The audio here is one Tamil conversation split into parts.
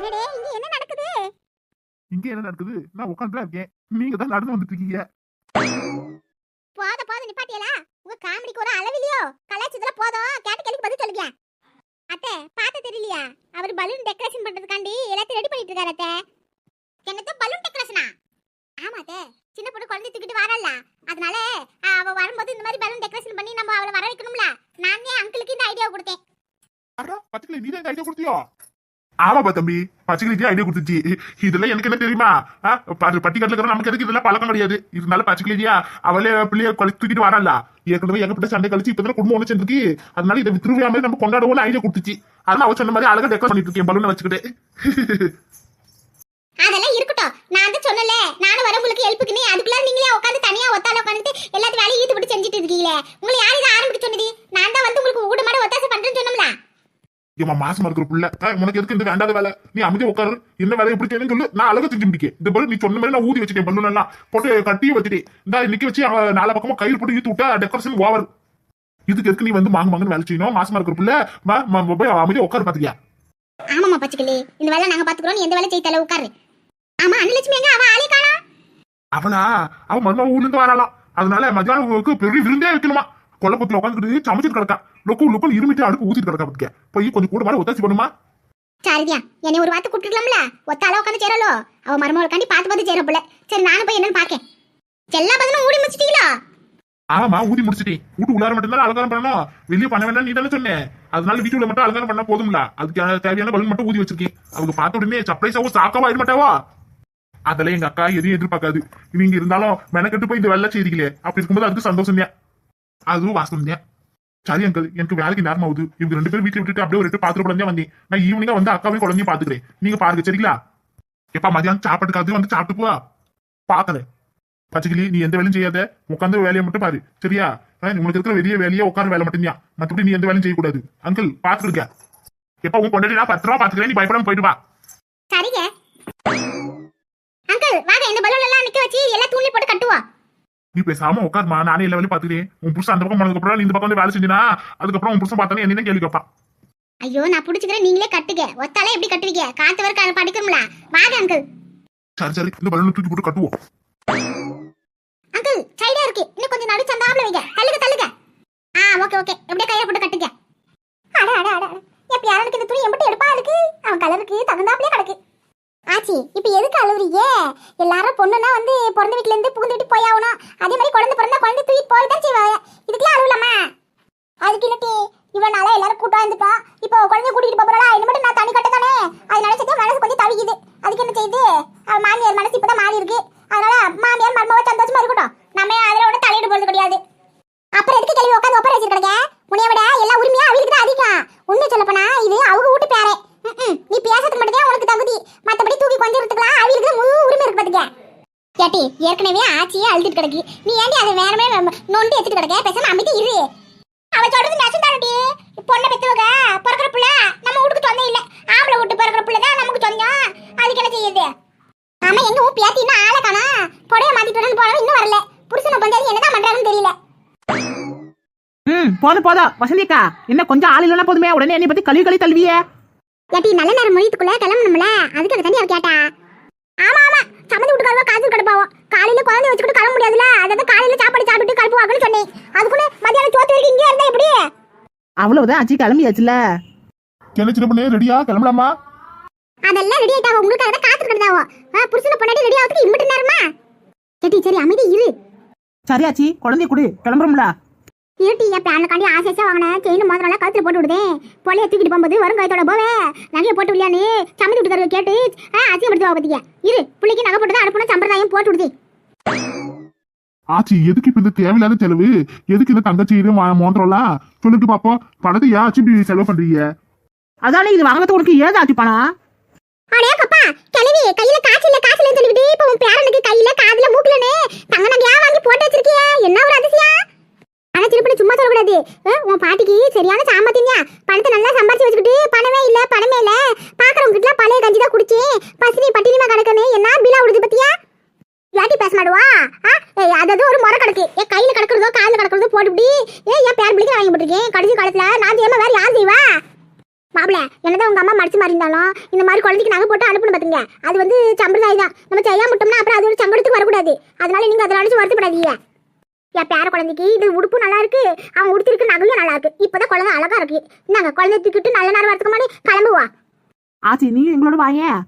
அடடே இங்க என்ன நடக்குது? இங்க என்ன நடக்குது? நான் உட்காந்துதான் இருக்கேன். நீங்க தான் நடந்து வந்துட்டு இருக்கீங்க போத போத நிப்பாட்டியலா? உங்க காமெடிக்கு ஒரு அளவிலையோ கலாச்சதுல போதும். கேட்டு கேள்வி பதில் சொல்லுங்க. அத்தை பார்த்து தெரியலையா? அவர் பலூன் டெக்கரேஷன் பண்றதுக்காண்டி எல்லாத்தையும் ரெடி பண்ணிட்டு இருக்காரு அத்தை. என்னத்த பலூன் டெக்கரேஷனா ஆமா அத்தை. சின்ன பொண்ணு குழந்தை தூக்கிட்டு வரல அதனால அவ வரும்போது இந்த மாதிரி பலூன் டெக்கரேஷன் பண்ணி நம்ம அவளை வர வைக்கணும்ல. நானே அங்கிளுக்கு இந்த ஐடியா கொடுத்தேன்? அடா பச்சைக்கிளி நீ தான் ஐடியா கொடுத்தியோ? ஆமாப்பா தம்பி. பச்சைக்கிளி ஐடியா கொடுத்துச்சு? இதெல்லாம் எனக்கு என்ன தெரியுமா? ஆ, பட்டிக்காட்டுல இருக்கிற நமக்கு எதுக்கு இதெல்லாம் பழக்கம் கிடையாது. இருந்தாலும் பச்சைக்கிளியா அவளே பிள்ளைய கொலை தூக்கிட்டு வரல ஏற்கனவே எங்கப்பட்ட சண்டை கழிச்சு இப்பதான் குடும்பம் ஒன்று சேர்ந்துருக்கு. அதனால இதை திருவிழா மாதிரி நம்ம கொண்டாடுவோம் ஐடியா கொடுத்துச்சு. அதனால அவ சொன்ன மாதிரி அழகா டெக்கோர் பண்ணிட்டு இருக்கேன் பலூனை வச்சுக்கிட்டு. அதெல்லாம் இருக்கட்டும். நான் தான் சொன்னல நானும் வர உங்களுக்கு ஹெல்ப்புக்கு நீ அதுக்குள்ள நீங்களே உட்காந்து தனியா ஒத்தால உட்காந்து எல்லாத்தையும் வேலையும் ஈடுபட்டு செஞ்சுட்டு இருக்கீங்களே. உங்களை யார் இதை ஆரம்பிக்க சொன்னது? நான் தான் வந்து உங்களுக்கு ஊட மாட ஒத்தாசை பண்றேன்னு சொன்னோம்ல. ஏமா மாசமா இருக்கிற புள்ள. உனக்கு எதுக்கு இந்த வேண்டாத வேலை? நீ அமைதியா உட்காரு. என்ன வேலை எப்படி செய்யணும்னு சொல்லு. நான் அழகா செஞ்சு முடிக்கேன். இந்த பலூன் நீ சொன்ன மாதிரி நான் ஊதி வச்சுட்டேன். எல்லாம் போட்டு கட்டி வச்சுட்டேன். இந்த நிக்க வச்சு அவன் நாலா பக்கமா கயிறு போட்டு இழுத்து விட்டா டெக்கரேஷன் ஓவர். இதுக்கு எதுக்கு நீ வந்து மாங்கு மாங்குன்னு வேலை செய்யணும்? மாசமா இருக்கிற புள்ள. போய் அமைதியா உட்காரு பாத்துக்கியா ஆமாமா பச்சைக்கிளி இந்த வேலை நாங்க பாத்துக்கிறோம். எந்த வேலை செய்ய தலை உட்காரு. ஆமா அன்னலட்சுமி எங்க? அவ ஆளே காணா. அவனா? அவன் மருமக ஊர்ல இருந்து வராலாம் அதனால உங்களுக்கு பெரிய விருந்தே வைக்கணுமா? கொல்லப்பத்துல உட்காந்துக்கிட்டு சமைச்சிட்டு கிடக்கா. லொக்கு லொக்கு இருமிட்டு அடுப்பு ஊத்திட்டு கிடக்கா பாத்துக்க. போய் கொஞ்சம் கூட மாதிரி ஒத்தாச்சி பண்ணுமா? சரிதியா என்னை ஒரு வார்த்தை கூப்பிட்டுக்கலாம்ல ஒத்தால உட்காந்து சேரலோ? அவ மருமகளுக்காண்டி பார்த்து பார்த்து சேர போல சரி நானும் போய் என்னன்னு பாக்கேன் எல்லா பதிலும் மூடி முடிச்சிட்டீங்களா? ஆமா ஊதி முடிச்சிட்டேன். வீட்டு உள்ளார மட்டும் தான் அலங்காரம் பண்ணணும்? வெளியே பண்ண வேண்டாம் நீ தானே சொன்னேன் அதனால வீட்டுல மட்டும் அலங்காரம் பண்ணா போதும்ல. அதுக்கு தேவையான பலூன் மட்டும் ஊதி வச்சிருக்கேன். அவங்க பார்த்த உடனே சர்ப்ரைஸாவும் சாக்காவா ஆயிட மாட்டாவா? அதெல்லாம் எங்க அக்கா எதையும் எதிர்பார்க்காது. நீங்க இருந்தாலும் மெனக்கெட்டு போய் இந்த வெள்ளை செய்திகளே அப்படி இருக்கும்போது அதுக்கு சந்தோஷம் தான் அதுவும் வாசம் தான் சரி அங்கிள் எனக்கு வேலைக்கு நேரம் ஆகுது. இவங்க ரெண்டு பேரும் வீட்டுல விட்டுட்டு அப்படியே ஒரு ரெட்டு பாத்திரம் குழந்தையா வந்தேன். நான் ஈவினிங்கா வந்து அக்காவையும் குழந்தையும் பாத்துக்கிறேன் நீங்க பாருங்க சரிங்களா? எப்பா மதியானம் சாப்பாட்டுக்காது வந்து சாப்பிட்டு போவா பாக்கல பச்சைக்கிளி நீ எந்த வேலையும் செய்யாத. உட்காந்து வேலையை மட்டும் பாரு. சரியா? உங்களுக்கு இருக்கிற வெளிய வேலையா உட்கார வேலை மட்டும் தான் மற்றபடி நீ எந்த வேலையும் செய்யக்கூடாது. அங்கிள் பாத்துருக்க எப்ப உன் கொண்டாடி நான் பத்து ரூபா பாத்துக்கிறேன் நீ பயப்படாம போயிட்டு வா. சரிங்க. அங்கிள் வாங்க இந்த பலூன் எல்லாம் நிக்க வச்சு எல்லாம் தூண்டி போட்டு கட்டுவா நீ பேசாம உட்காருமா. நானே எல்லா வேலையும் பாத்துக்கிறேன் உன் புருஷன் அந்த பக்கம் போனதுக்கு அப்புறம் இந்த பக்கம் வந்து வேலை செஞ்சினா அதுக்கப்புறம் உன் புருஷன் பார்த்தானே என்ன கேள்வி கேட்பான். ஐயோ நான் புடிச்சுக்கிறேன் நீங்களே கட்டுங்க. ஒத்தாலே எப்படி கட்டுவீங்க? காத்து வர படிக்கணும்ல. வாங்க அங்கிள் சரி சரி இந்த பலூனை தூக்கி போட்டு கட்டுவோம். அங்கிள் சைடா இருக்கு. இன்னும் கொஞ்சம் நடு சந்தாப்ல வைங்க. தள்ளுங்க தள்ளுங்க. ஆ ஓகே ஓகே எப்படியே கையில போட்டு கட்டுங்க. அட அட அட எப்ப யாருக்கு இந்த துணி எம்பிட்டு எடுப்பா இருக்கு அவன் கலருக்கு தகுந்தாப்லயே கிடக்கு. ஆச்சி இப்போ எதுக்கு அழுவுறீங்க? எல்லாரும் பொண்ணுனா வந்து பிறந்த வீட்ல இருந்து புகுந்து விட்டு போய் ஆகணும் அதே மாதிரி குழந்தை பிறந்தா குழந்தை தூக்கி போய் தான் செய்வாங்க. இதுக்கெல்லாம் அழுவலாமா? அதுக்கு இல்லட்டி இவனால எல்லாரும் கூட்டம் வந்துட்டோம் இப்போ குழந்தைய கூட்டிட்டு போறா இது மட்டும் நான் தனி கட்ட தானே அதனால சேர்த்து மனசு கொஞ்சம் தவிக்குது அதுக்கு என்ன செய்யுது? மாமியார் மனசு இப்பதான் மாறி இருக்கு. அதனால மாமியார் மருமக சந்தோஷமா இருக்கட்டும். நம்ம அதில் ஒண்ணு தலையிட போறது கிடையாது. அப்புறம் எதுக்கு கேள்வி உட்காந்து ஒப்பரை வச்சிருக்கீங்க உன்னைய விட எல்லா உரிமையா அவங்களுக்கு தான் அதிகம் உண்மை சொல்ல போனா இது அவங்க வீட்டு பேரே ம்ம். நீ பேசுறதுக்கு மட்டும் தான் உனக்கு தகுதி மத்தபடி தூக்கி கொஞ்சிறதுக்குலாம் அவங்களுக்கு முழு உரிமை இருக்கு பாத்துக்க கேட்டி ஏற்கனவே ஆச்சியே அழுதுட்டு கிடக்கு. நீ ஏன்டி அதை வேறமே நொண்டி எடுத்துட்டு கிடக்க? பேசாம அமைதி இரு. அவ சொல்றது நெசந்தானடி பொண்ணை பெத்தவங்க பிறக்கிற புள்ள நம்ம வீட்டுக்கு சொந்தம் இல்ல. ஆம்பளை வீட்டு பிறக்கிற புள்ள தான் நமக்கு சொந்தம். அதுக்கு என்ன செய்யுது ஆமா எங்க ஊ பேத்தி இன்னும் ஆளை காணா. புடைய மாத்திட்டு வரணும் போனவன் இன்னும் வரல. புருஷனை பஞ்சாயத்து என்னதான் பண்றாங்கன்னு தெரியல. ம் போதும் போதும். வசந்தி அக்கா என்ன கொஞ்சம் ஆள் இல்லைன்னா போதுமே. உடனே என்னை பத்தி கழுவி கழுவி தள்ளுவியே. ஏட்டி நல்ல நேரம் மொழித்துக்குள்ள கிளம்பணும்ல? அதுக்கு தண்ணி அவ கேட்டா. ஆமா ஆமா. சம்மந்தி வீட்டுக்காரவா காசு கடுப்பாவும் காலையில குழந்தை வச்சுக்கிட்டு கிளம்ப முடியாதுல அதாவது காலையில சாப்பாடு சாப்பிட்டு கழுப்புவாங்கன்னு சொன்னேன். அதுக்குள்ள மத்தியானம் சோத்து வரைக்கும் இங்கே இருந்தா எப்படி? அவ்வளவுதான் ஆச்சு கிளம்பியாச்சுல என்ன சின்ன பண்ணு ரெடியா? கிளம்பலாமா? அதெல்லாம் ரெடி ஆயிட்டாவோ? உங்களுக்காக தான் காத்துட்டு கிடந்தாவோ புருஷனை பொண்டாட்டி ரெடி ஆகிறதுக்கு இம்பிட்டு நேரமா? ஏட்டி சரி அமைதி இரு. சரியாச்சி குழந்தைய கொடு. கிளம்புறோம்ல. இருட்டி என் பிளானுக்காண்டி ஆசைச்சா வாங்கினேன் செயின் மாதிரிலாம் கழுத்துல போட்டு விடுதேன் பொலைய தூக்கிட்டு போகும்போது வரும் கயத்தோட போவே நகையை போட்டு விடலையான்னு சம்மதி வீட்டுக்காரங்க கேட்டு அசிங்கப்படுத்துவா பத்திக்க இரு பிள்ளைக்கு நகை போட்டு தான் அனுப்பணும் சம்பிரதாயம் போட்டு விடுது. ஆச்சி எதுக்கு இப்ப இந்த தேவையில்லாத செலவு? எதுக்கு இந்த தங்கச்சி இது மோ- மோதிரம்லாம்? சொல்லிட்டு பாப்போம். பணத்தை ஏன் ஆச்சி இப்படி செலவு பண்றீங்க? அதானே இது வாங்கறது உனக்கு ஏதாச்சு பணம்? அடே கப்பா கிளவி கையில காசு இல்ல காசு இல்லன்னு சொல்லிட்டு இப்ப உன் பேரனுக்கு கையில காதுல மூக்குலனே தங்க நகையா வாங்கி போட்டு வச்சிருக்கிய. என்ன ஒரு அதிசயம்? ஆனா திருப்பி சும்மா சொல்லக்கூடாது. உன் பாட்டிக்கு சரியான சாமர்த்தியா பணத்தை நல்லா சம்பாதிச்சு வச்சுக்கிட்டு பணமே இல்ல பணமே இல்ல. பாக்குறவங்க கிட்ட பழைய கஞ்சி தான் குடிச்சு பசினி பட்டினிமா கிடக்குன்னு என்ன பிலா விடுது பத்தியா? யாட்டி பேச மாடுவா ஆ? ஏய், அதாவது ஒரு முறை கிடக்கு. என் கையில கிடக்குறதோ காலில் கிடக்குறதோ போட்டுவிட்டு ஏன் என் பேர் பிடிக்க வாங்கி போட்டிருக்கேன்? கடைசி காலத்துல நான் செய்யாம வேற யார் செய்வா? மாப்பிள என்னதான் உங்க அம்மா மடிச்சு மாதிரி இருந்தாலும் இந்த மாதிரி குழந்தைக்கு நகை போட்டு அனுப்பணும் பாத்துங்க அது வந்து சம்பிரதாயம் தான் நம்ம செய்யாம விட்டோம்னா அப்புறம் அது ஒரு சங்கடத்துக்கு வரக்கூடாது. அதனால நீங்க அதை அடிச்சு வருத்தப்படாதீங்க. என் பேர குழந்தைக்கு இது உடுப்பு நல்லா இருக்கு. அவன் உடுத்திருக்கு நகையும் நல்லா இருக்கு. இப்பதான் குழந்தை அழகா இருக்கு. இந்தாங்க குழந்தை தூக்கிட்டு நல்ல நேரம் வரதுக்கு முன்னாடி கிளம்புவா. ஆச்சி நீ எங்களோட வாயேன்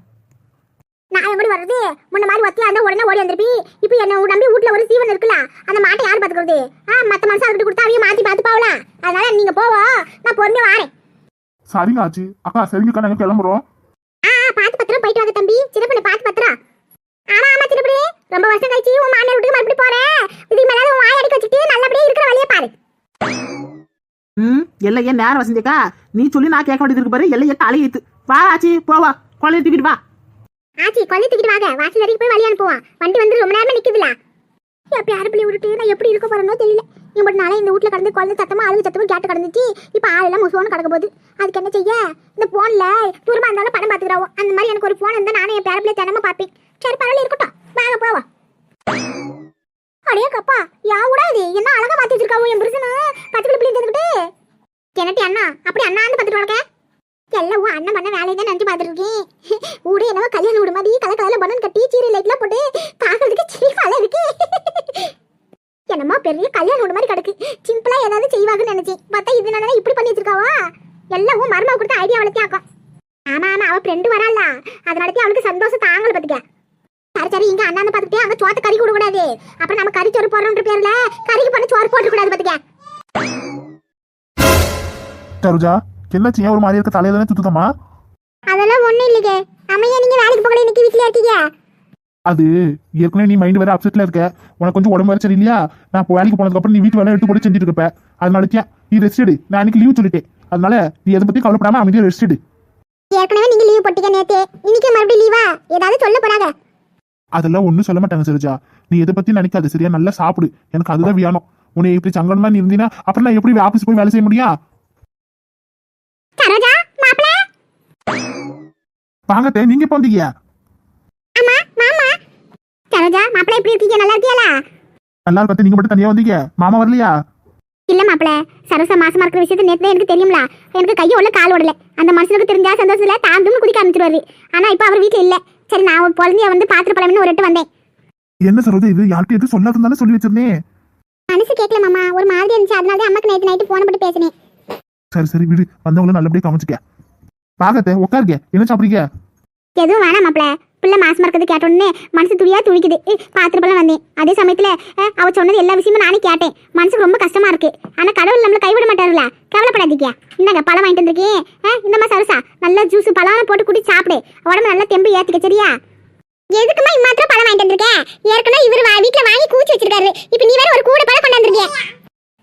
நான் எப்படி வர்றது? முன்ன மாதிரி ஒத்தியா இருந்தா உடனே ஓடி வந்திருப்பி. இப்போ என்ன நம்பி வீட்ல ஒரு சீவன் இருக்குல்ல அந்த மாட்டை யார் பாத்துக்கிறது? ஆ மத்த மனுஷன் அதுக்கிட்ட கொடுத்தா அவைய மாத்தி பார்த்து போகலாம் அதனால நீங்க போவோம் நான் பொறுமையா வாரேன். சரிங்க ஆச்சு. அக்கா சரிங்கக்கா நாங்க கிளம்புறோம். ஆ, பாத்து பத்திரம் போயிட்டு வாங்க தம்பி. சின்ன பண்ணு பாத்து பத்திரம். ஆமா ஆமா பண்ணு ரொம்ப வருஷம் கழிச்சு உன் மாமியார் வீட்டுக்கு மறுபடியும் போறேன் இதுக்கு மேல உன் வாய் அடிக்க வச்சுட்டு நல்லபடியா இருக்கிற வழியை பாரு. ம் எல்லையே நேரம் வசந்திக்கா. நீ சொல்லி நான் கேட்க வேண்டியது இருக்கு பாரு. எல்லையே தலையெழுத்து வா ஆச்சி போவா. குழந்தைய தூக்கிட்டு வா. ஆச்சி குழந்தை தூக்கிட்டு வாங்க. வாசல் வரைக்கும் போய் வழி அனுப்புவான் வண்டி வந்து ரொம்ப நேரமா நிக்குதுல எப்ப யாரு பிள்ளை விட்டுட்டு நான் எப்படி இருக்க போறேனோ தெரியல. இவ்வளவு நாளே இந்த வீட்ல கடந்து குழந்தை சத்தமா அழுகு சத்தமும் கேட்டு கடந்துச்சு. இப்ப ஆளெல்லாம் முசுவோன்னு கிடக்க போகுது. அதுக்கு என்ன செய்ய? இந்த போன்ல தூரமா இருந்தாலும் படம் பாத்துக்கிறாவோ அந்த மாதிரி எனக்கு ஒரு போன் இருந்தா நானே என் பேரப்பிள்ளை தினமும் பாப்பேன் சரி பரவாயில்ல இருக்கட்டும். வாங்க போவோம் அடே கப்பா யாவுடா இது. என்ன அழகா மாத்தி வச்சிருக்காவோ என் புருஷனு? பச்சை பிள்ளை தந்துக்கிட்டு. என்னட்டி அண்ணா? அப்படி அண்ணாந்து பாத்துட்டு வளர்க்க எல்லாம் உன் அண்ணன் பண்ண வேலையை தான் நினைச்சு பார்த்துட்டு இருக்கேன் ஊடே என்னவோ கல்யாணம் வீடு மாதிரி கலர் கலர்ல பலூன் கட்டி சீரி லைட்லாம் போட்டு பார்க்கறதுக்கு சிரிப்பால இருக்கு. என்னமோ பெரிய கல்யாணம் வீடு மாதிரி கிடக்கு. சிம்பிளா ஏதாவது செய்வாங்கன்னு நினைச்சேன். பார்த்தா இது என்னடா இப்படி பண்ணி வச்சிருக்காவா? எல்லாம் உன் மருமக கொடுத்த ஐடியா வளர்த்தி ஆக்கும் ஆமா ஆமா அவ ஃப்ரெண்டு வரால அதனால அவளுக்கு சந்தோஷம் தாங்கல பார்த்துக்க. சரி இங்க அண்ணாந்து பார்த்துக்கிட்டே அங்க சோத்த கறி விட கூடாது. அப்புறம் நம்ம கறி சோறு போடுறோன்ற பேர்ல கறிக்கு பண்ண சோறு போட்டு கூடாது பாத்துக்க. சரோஜா என்னாச்சு? ஏன் ஒரு மாதிரி இருக்க தலையில சுத்துதமா அதெல்லாம் ஒண்ணும் இல்லைங்க. அம்மையா நீங்க வேலைக்கு போகல இன்னைக்கு வீட்லயே இருக்கீங்க? அது ஏற்கனவே நீ மைண்ட் வேற அப்செட்ல இருக்க. உனக்கு கொஞ்சம் உடம்பு வேற சரியில்லையா? நான் இப்போ வேலைக்கு போனதுக்கு அப்புறம் நீ வீட்டு வேலை எடுத்து போட்டு செஞ்சுட்டு இருப்ப. அதனால நீ ரெஸ்ட் எடு. நான் அன்னைக்கு லீவ் சொல்லிட்டேன். அதனால நீ எதை பத்தி கவலைப்படாம அமைதியா ரெஸ்ட் எடு. ஏற்கனவே நீங்க லீவ் போட்டீங்க நேத்து. இன்னைக்கு மறுபடியும் லீவா ஏதாவது சொல்ல போறாங்க. அதெல்லாம் ஒன்றும் சொல்ல மாட்டாங்க சரோஜா நீ எதை பத்தி நினைக்காத சரியா நல்லா சாப்பிடு. எனக்கு அதுதான் வேணும் உன்னை இப்படி சங்கடமா நீ இருந்தீனா அப்புறம் நான் எப்படி ஆபீஸ் போய் வேலை செய்ய முடியும்? வாங்கத்தே நீங்க எப்போ வந்தீங்க? எப்படி நல்லா இருக்கா நீங்க மட்டும் தனியா வந்தீங்க? மாமா வரலையா? இல்ல மாப்பிள. சரோசா மாசமா இருக்கிற விஷயத்தை நேத்து எனக்கு தெரியும்ல. எனக்கு கையை உள்ள கால் ஓடல. அந்த மனுஷனுக்கு தெரிஞ்சா சந்தோஷத்துல தாந்தும் குதிக்க ஆரம்பிச்சிருவாரு. ஆனா இப்ப அவர் வீட்டுல இல்ல. சரி நான் குழந்தைய வந்து பாத்துட்டு போலாம்னு ஒரு வந்தேன். என்ன சரோஜா இது? யார்கிட்ட எதுவும் சொல்லாதுன்னு சொல்லி வச்சிருந்தேன் மனசு கேட்கல மாமா. ஒரு மாதிரி இருந்துச்சு. அதனால தான் அம்மாக்கு நைட்டு நைட்டு போன போட்டு பேசினேன். சரி சரி விடு. வந்தவங்களும் நல்லபடியா கவனிச்சுக்க. பாக்கத்தே உட்காருங்க. என்ன சாப்பிடுறீங்க? எதுவும் வேணாம் மாப்பிள பிள்ளை மாசமா இருக்கிறது கேட்ட உடனே மனசு துடியா துடிக்குது ஏய், போல வந்தேன். அதே சமயத்துல அவ சொன்னது எல்லா விஷயமும் நானே கேட்டேன். மனசுக்கு ரொம்ப கஷ்டமா இருக்கு. ஆனா கடவுள் நம்மள கைவிட மாட்டாருல. கவலைப்படாதீங்க. இந்தாங்க பழம் வாங்கிட்டு வந்திருக்கேன். இந்த மாதிரி சரசா நல்லா ஜூஸ் பழம் போட்டு குடி சாப்பிடு. உடம்பு நல்லா தெம்பு ஏத்திக்க சரியா? எதுக்குமா இம்மாத்திரம் பழம் வாங்கிட்டு இருக்கேன் ஏற்கனவே இவர் வா வாங்கி கூச்சி வச்சிருக்காரு. இப்போ நீ வேற ஒரு கூட பழம் கொண்டு வந்திருக்கீங்க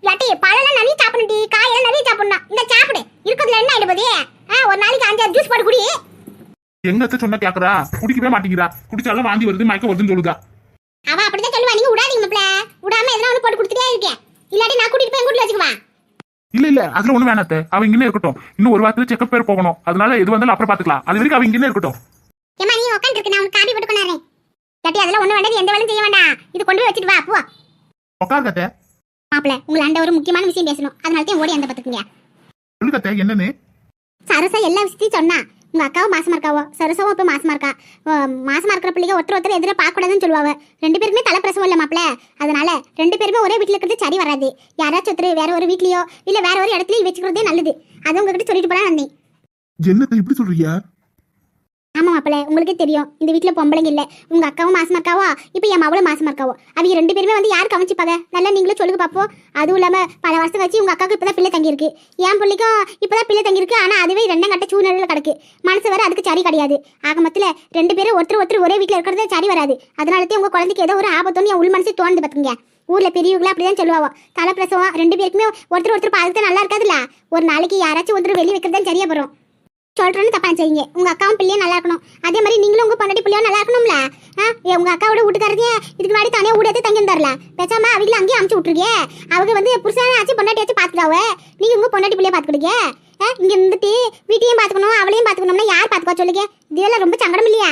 யாட்டி பழம் நிறைய சாப்பிடணும் டி. காயெல்லாம் நிறைய சாப்பிடணும். இந்த சாப்பிடு. இருக்கிறதுல என்ன ஆகிடுபோதே ஒரு நாளைக்கு அஞ்சாறு ஜூஸ் போட்டு குடி. எங்க அத்தை சொன்னா கேக்குறா? குடிக்கவே மாட்டேங்கிறா. குடிச்சாலும் வாந்தி வருது மயக்கம் வருதுன்னு சொல்லுதா. அவ அப்படிதான் சொல்லுவா. நீங்க விடாதீங்க மாப்ள விடாம எதனா ஒண்ணு போட்டு கொடுத்துட்டே இருக்கேன். இல்லாட்டி நான் கூட்டிட்டு போய் கூட்டிட்டு வச்சுக்குவா? இல்ல இல்ல. அதுல ஒண்ணு வேணாத்த அவ இங்கே இருக்கட்டும். இன்னும் ஒரு வாரத்துல செக்கப் பேர் போகணும். அதனால எது வந்தாலும் அப்புறம் பாத்துக்கலாம் அது வரைக்கும் அவ இங்கே இருக்கட்டும். ஏமா நீ உட்காந்து இருக்கு நான் உனக்கு காபி போட்டு கொண்டாறேன் இல்லாட்டி அதெல்லாம் ஒண்ணு வேண்டாம். எந்த வேலையும் செய்ய வேண்டாம். இது கொண்டு போய் வச்சுட்டு வா. போ. உட்காருக்கத்த மாப்ள உங்களை அண்ட ஒரு முக்கியமான விஷயம் பேசணும். அதனால தான் ஓடி அந்த பத்துக்குங்க சொல்லுக்கத்த என்னன்னு? சரசா எல்லா விஷயத்தையும் சொன்னா. உங்க அக்காவும் மாசமாக இருக்காவோ சரசாவும் இப்போ மாசமாக இருக்கா மாசமாக மாசமா இருக்கிற பிள்ளைங்க ஒருத்தர் ஒருத்தர் எதிராக பார்க்கக்கூடாதுன்னு சொல்லுவாங்க ரெண்டு பேருக்குமே தலை பிரசவம் மாப்பிள. அதனால ரெண்டு பேருமே ஒரே வீட்டில் இருக்கிறது சரி வராது. யாராச்சும் ஒருத்தர் வேற ஒரு வீட்லேயோ இல்லை வேற ஒரு இடத்துலயும் வச்சுக்கிறதே நல்லது. அது உங்ககிட்ட சொல்லிட்டு போலாம் வந்தேன். என்னத்தை இப்படி சொல்றியா ஆமா மாப்பிள்ள உங்களுக்கே தெரியும். இந்த வீட்டில் பொம்பளைங்க இல்லை. உங்க அக்காவும் மாசமா இருக்காவா இப்போ என் மாவளும் மாசமா இருக்காவோ அவங்க ரெண்டு பேருமே வந்து யார் கவனிச்சுப்பாங்க? நல்லா நீங்களும் சொல்லுங்க பார்ப்போம் அதுவும் இல்லாமல் பல வருஷம் கழிச்சு உங்க அக்காவுக்கு இப்போதான் பிள்ளை தங்கியிருக்கு. என் பிள்ளைக்கும் இப்பதான் பிள்ளை தங்கியிருக்கு. ஆனால் அதுவே ரெண்டாம் கட்ட சூழ்நிலையில் கிடக்கு. மனசு வேற அதுக்கு சரி கிடையாது. ஆக மொத்தத்தில் ரெண்டு பேரும் ஒருத்தர் ஒருத்தர் ஒரே வீட்டில் இருக்கிறது சரி வராது. அதனாலதான் உங்க குழந்தைக்கு ஏதோ ஒரு ஆபத்தோன்னு என் உள் மனசு தோணுது பார்த்துங்க ஊரில் பெரியவங்களா அப்படிதான் சொல்லுவாங்க தலை பிரசவம் ரெண்டு பேருக்குமே ஒருத்தர் ஒருத்தர் பார்த்து நல்லா இருக்காதுல்ல? ஒரு நாளைக்கு யாராச்சும் ஒருத்தர் வெளியே வைக்கிறது தான் சரியா போகிறோம் சொல்றேன்னு தப்பா செய்யுங்க உங்க அக்காவும் பிள்ளையும் நல்லா இருக்கணும். அதே மாதிரி நீங்களும் உங்க பொண்டாட்டி பிள்ளையும் நல்லா இருக்கணும்ல? ஆ, ஏ, உங்க அக்காவோட வீட்டுக்காரதே இதுக்கு முன்னாடி தனியா ஊடத்து தங்கி தரல பேசாம அவங்கள அங்கேயே அமுச்சு விட்டுருக்கே. அவங்க வந்து புருஷன் ஆச்சு பொண்டாட்டி ஆச்சு பாத்துக்காவ நீங்க உங்க பொண்டாட்டி பிள்ளைய பாத்துக்கிடுங்க. இங்க இருந்துட்டு வீட்டையும் பாத்துக்கணும் அவளையும் பாத்துக்கணும்னா யார் பாத்துக்கோ சொல்லுங்க. இதெல்லாம் ரொம்ப சங்கடம் இல்லையா?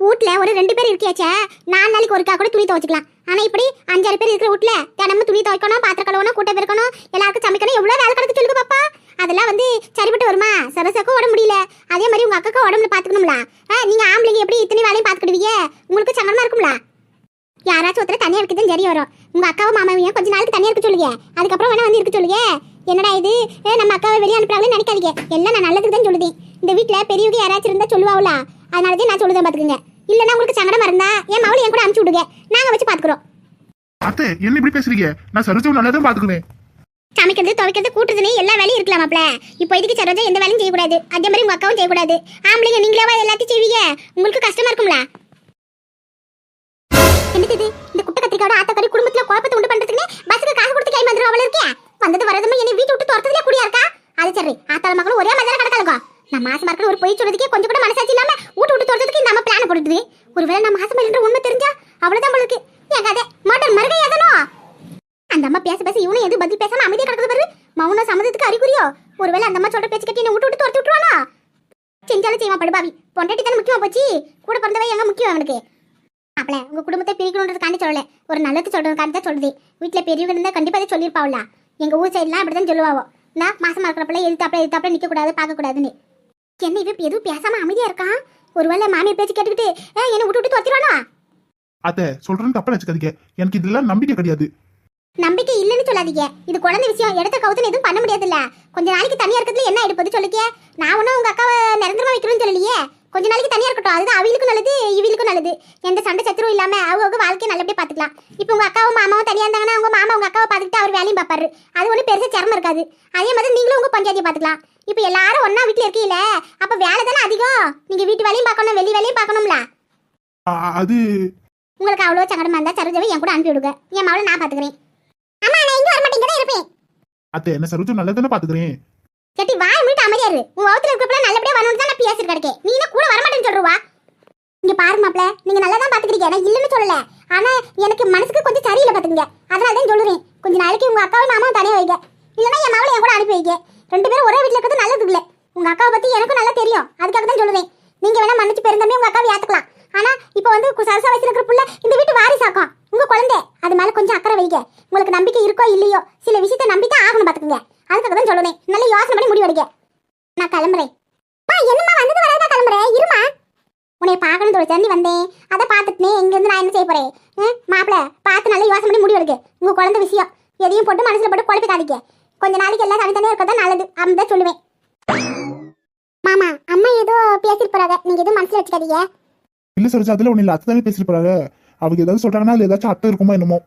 வீட்ல ஒரு ரெண்டு பேர் இருக்கியாச்சே? நாலு நாளைக்கு ஒருக்கா கூட துணி துவைச்சிக்கலாம். ஆனா இப்படி அஞ்சாறு பேர் இருக்கிற வீட்ல தினமும் துணி துவைக்கணும் பாத்திரம் கழுவணும் கூட்ட பெருக்கணும் எல்லாருக்கும் சமைக்கணும். எவ்வளவு வேலை கிடக்கு சொல்லுங்க பாப்பா. அதெல்லாம் வந்து சரிப்பட்டு வருமா? சரசாக்கும் உடம்பு முடியல. அதே மாதிரி உங்க அக்காக்கும் உடம்புல பாத்துக்கணும்ல. நீங்க ஆம்பளைங்க எப்படி இத்தனை வேலையும் பாத்துக்கிடுவீங்க? உங்களுக்கு சங்கடமா இருக்கும்ல? யாராச்சும் ஒருத்தர் தனியா இருக்கதான் சரி வரும். உங்க அக்காவும் மாமாவையும் கொஞ்ச நாளுக்கு தனியா இருக்க சொல்லுங்க. அதுக்கப்புறம் வேணா வந்து இருக்க சொல்லுங்க. என்னடா இது? ஏ, நம்ம அக்காவை வெளியே அனுப்புறாங்கன்னு நினைக்காதீங்க. எல்லாம் நான் நல்லதுக்கு தான் சொல்லுதேன். இந்த வீட்ல பெரியவங்க யாராச்சும் இருந்தா சொல்லுவாங்கள அதனால தான் நான் சொல்லுதேன் பாத்துக்கங்க. இல்லைன்னா உங்களுக்கு சங்கடமா இருந்தா என் மவளை என் கூட அனுப்பிச்சு விடுங்க. நாங்க வச்சு பாத்துக்கிறோம். அத்தை என்ன இப்படி பேசுறீங்க? நான் சரோஜாவை நல்லா தான் பாத்துக்குவேன். சமைக்கிறது துவைக்கிறது கூட்டுறதுன்னு எல்லா வேலையும் இருக்கலாம் மாப்ள இப்போ இதுக்கு சரோஜா எந்த வேலையும் செய்யக்கூடாது. அதே மாதிரி உங்க அக்காவும் செய்யக்கூடாது. ஆம்பளைங்க நீங்களாவா எல்லாத்தையும் செய்வீங்க? உங்களுக்கு கஷ்டமா இருக்கும்ல? என்னது இது? இந்த குட்டை கத்திரிக்காவோட ஆத்தக்கறி குடும்பத்துல குழப்பத்தை உண்டு பண்றதுக்கு பஸ்ஸுக்கு காசு கொடுத்து கை வந்துடும் அவள இருக்கே? வந்தது வரதுமே என்னை வீட்டு விட்டு துரத்துலயே குடியா இருக்கா? அது சரி ஆத்தாள மக்களும் ஒரே மாதிரி கிடக்காளுங்க. நம்ம மாசமா இருக்கணும் ஒரு பொய் சொல்றதுக்கே கொஞ்சம் கூட மனசாட்சி இல்லாம வீட்டு விட்டு துரத்துறதுக்கு நம்ம பிளான் போட்டுது ஒருவேளை நம்ம மாசமா இல்லைன்ற உண்மை தெரிஞ்சா அவ்வளவுதான் உங்களுக்கு என் கதை? மாட்டர் எதனோ அந்த அம்மா பேச பேச இவனும் எது பதில் பேசாம அமைதியா கிடக்குது பாரு. மௌனம் சம்மதத்துக்கு அறிகுறியோ? ஒருவேளை அந்த அம்மா சொல்ற பேச்சு கட்டி விட்டு விட்டு துரத்து விட்டுருவானா செஞ்சாலும் செய்வான் படுபாவி. பொண்டாட்டி தானே முக்கியமா போச்சு? கூட பிறந்தவை எங்க முக்கியம் அவனுக்கு? அப்பல உங்க குடும்பத்தை பிரிக்கணுன்றதுக்காண்டி சொல்லல. ஒரு நல்லது சொல்றதுக்காண்டி தான் சொல்லுது. வீட்டுல பெரியவங்க இருந்தா கண்டிப்பா அதை சொல்லியிருப்பாவுல எங்க ஊர் சைட்லாம் அப்படிதான் சொல்லுவாவோ. நான் மாசமா இருக்கிறப்பல எதிர்த்தாப்புல எதிர்த்தாப்புல நிக்க கூடாது பார்க்க கூடாதுன்னு என்ன இவ எதுவும் பேசாம அமைதியா இருக்கான் ஒருவேளை மாமியார் பேச்சு கேட்டுக்கிட்டு என்ன விட்டு விட்டு துரத்திடுவானா அத்தை சொல்றேன்னு தப்பா வச்சுக்காதீங்க எனக்கு இதெல்லாம் நம்பிக்கை கிடையாது. நம்பிக்கை இல்லைன்னு சொல்லாதீங்க. இது குழந்தை விஷயம். இடத்த கவுத்துன்னு எதுவும் பண்ண முடியாதுல்ல. கொஞ்ச நாளைக்கு தனியா இருக்கிறதுல என்ன ஆயிடுப்பது சொல்லுங்க நான் ஒன்றும் உங்க அக்காவை நிரந்தரமா வைக்கணும்னு சொல்லலையே. கொஞ்ச நாளைக்கு தனியா இருக்கட்டும். அதுதான் அவளுக்கும் நல்லது இவளுக்கும் நல்லது. எந்த சண்டை சச்சரவும் இல்லாம அவங்க வாழ்க்கையை நல்லபடியா பாத்துக்கலாம் இப்போ உங்க அக்காவும் மாமாவும் தனியா இருந்தாங்கன்னா உங்க மாமா உங்க அக்காவை பார்த்துக்கிட்டு அவர் வேலையும் பார்ப்பாரு. அது ஒன்றும் பெருசா சிரமம் இருக்காது. அதே மாதிரி நீங்களும் உங்க பஞ்சாயத்தை பாத்துக்கலாம் இப்போ எல்லாரும் ஒண்ணா வீட்டுல இருக்கீங்களே அப்ப வேலை தானே அதிகம்? நீங்க வீட்டு வேலையும் பார்க்கணும் வெளி வேலையும் பார்க்கணும்ல? அது உங்களுக்கு அவ்வளோ சங்கடமா இருந்தா சரோஜாவை என் கூட அனுப்பி விடுங்க. என் மவளை நான் பாத்துக்கிறேன் அம்மா நான் இங்க வர மாட்டேங்க இருப்பேன். அத்தை என்ன சரோஜா நல்லா தானே பாத்துக்கிறேன்? செட்டி வாய் மூடிட்டு அமைதியா இரு. உன் வகுத்துல இருக்கப்பல நல்லபடியா வரணும்னு தான் நான் பேசிட்டு கிடக்கேன். நீ என்ன கூட வரமாட்டேன்னு சொல்றவா? இங்க பாரு மாப்ள நீங்க நல்லா தான் பாத்துக்கிறீங்க. நான் இல்லைன்னு சொல்லல. ஆனா எனக்கு மனசுக்கு கொஞ்சம் சரியில்லை பாத்துக்கங்க. அதனால தான் சொல்லுறேன் கொஞ்ச நாளைக்கு உங்க அக்காவும் மாமாவும் தனியா வைங்க. இல்லைன்னா என் மவளை என் கூட அனுப்பி வைங்க. ரெண்டு பேரும் ஒரே வீட்டுல இருக்கிறது நல்லது இல்ல. உங்க அக்காவை பத்தி எனக்கும் நல்லா தெரியும். அதுக்காக தான் நீங்க வேணா மன்னிச்சு பெருந்தமே உங்க அக்காவை ஏத்துக்கலாம். ஆனா இப்போ வந்து சரசா வயசுல இருக்கிற புள்ள இந்த வீட்டு வாரிசாக்கும். உங்க குழந்தை அது மேல கொஞ்சம் அக்கறை வைங்க. உங்களுக்கு நம்பிக்கை இருக்கோ இல்லையோ சில விஷயத்தை நம்பி தான் ஆகணும் பாத்துக்கங்க. அதுக்காக தான் சொல்லணும் நல்ல யோசனை பண்ணி முடிவெடுங்க. நான் கிளம்புறேன். அம்மா, என்னம்மா வந்தது வரதா கிளம்புறேன் இருமா? உன்னை பார்க்கணும் தோழி தண்ணி வந்தேன். அதை பார்த்துட்டுனே இங்கேருந்து நான் என்ன செய்ய போறேன்? மாப்பிள்ள மாப்பிள பார்த்து நல்லா யோசனை பண்ணி முடிவெடுக்க உங்க குழந்தை விஷயம். எதையும் போட்டு மனசுல போட்டு குழப்பிக்காதீங்க. கொஞ்ச நாளைக்கு எல்லாம் தனித்தனியா இருக்கதான் நல்லது. அப்படின்னு தான் சொல்லுவேன். மாமா அம்மா ஏதோ பேசிட்டு போறாங்க. நீங்க எதுவும் மனசுல வச்சுக்காதீங்க. இல்ல சரோஜா அதுல ஒண்ணு இல்ல. அத்தை பேசிட்டு போறாங்க. அவங்க ஏதாவது சொல்றாங்கன்னா அதுல ஏதாச்சும் அர்த்தம் இருக்குமா என்னமோ.